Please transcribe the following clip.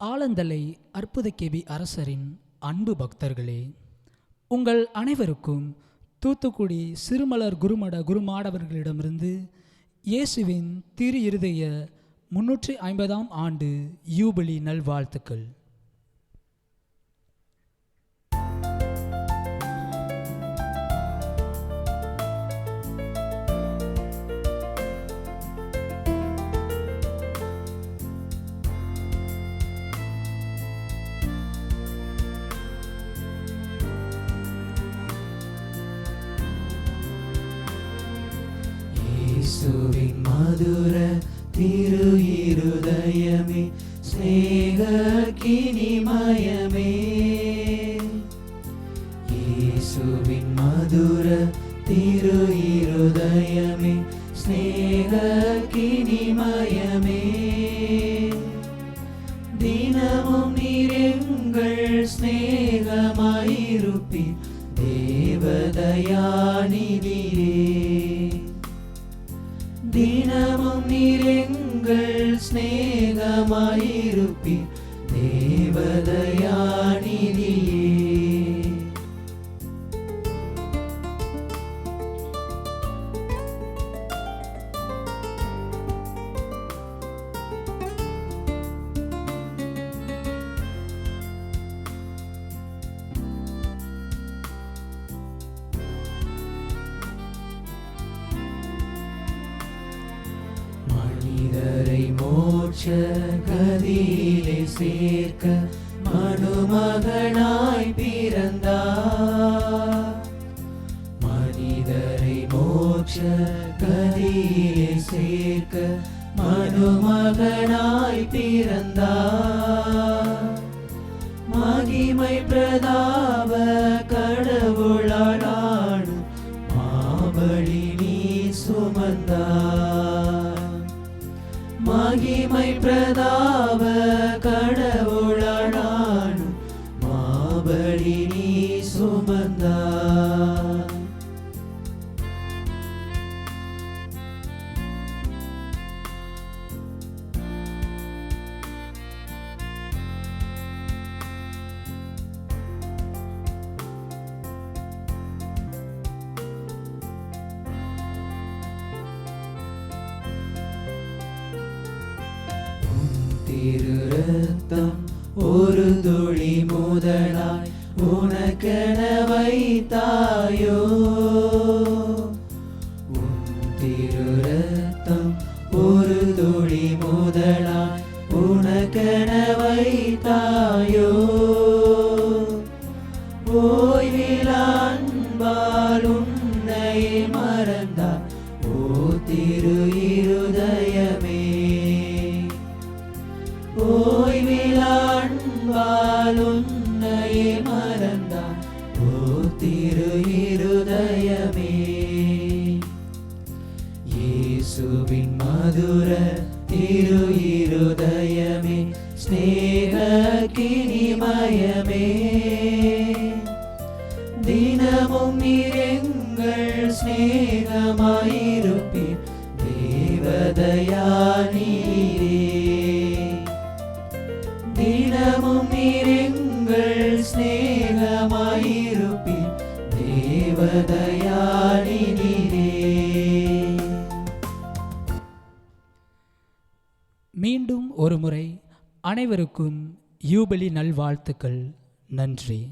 ஆலந்தலை அற்புத கேபி அரசரின் அன்பு பக்தர்களே உங்கள் அனைவருக்கும் தூத்துக்குடி சிறுமலர் குருமட குருமாடவர்களிடமிருந்து இயேசுவின் திரு இருதய முன்னூற்றி ஐம்பதாம் ஆண்டு யூபிலி நல்வாழ்த்துக்கள். இயேசுவின் மதுர திரு இருதயமே ஸ்நேக கினிமயமே இயேசுவின் மதுர திரு இருதயமே ஸ்நேக கினிமயமே தினமும் நீரெங்கள் ஸ்நேகமாயிருப்பீர் தேவதயாநிதியே தினமும் நீரெங்கள் ஸ்நேகமாயிருப்பீர் தேவதயாநிதியே மோட்ச சேர்க்க மனுமகனாய் பிறந்தார். மனிதரை மோட்ச கதியிலே சேர்க்க மனுமகனாய் பிறந்தார். மகிமை பிரதாப கடவுளானா மகிமை திரு ரத்தம் ஒரு துளி முதலாய் உனக்கென வைத்தாயோ? உன் திரு ரத்தம் ஒரு துளி முதல் மறந்தான் ஓ திரு இருதயமே. இயேசுவின் மதுர திரு இருதயமே ஸ்நேக கிணிமயமே தினமும் நீரெங்கள் ஸ்நேகமாயிருப்பீர் தேவதயா நீரே. மீண்டும் ஒருமுறை அனைவருக்கும் யூபிலி நல்வாழ்த்துக்கள். நன்றி.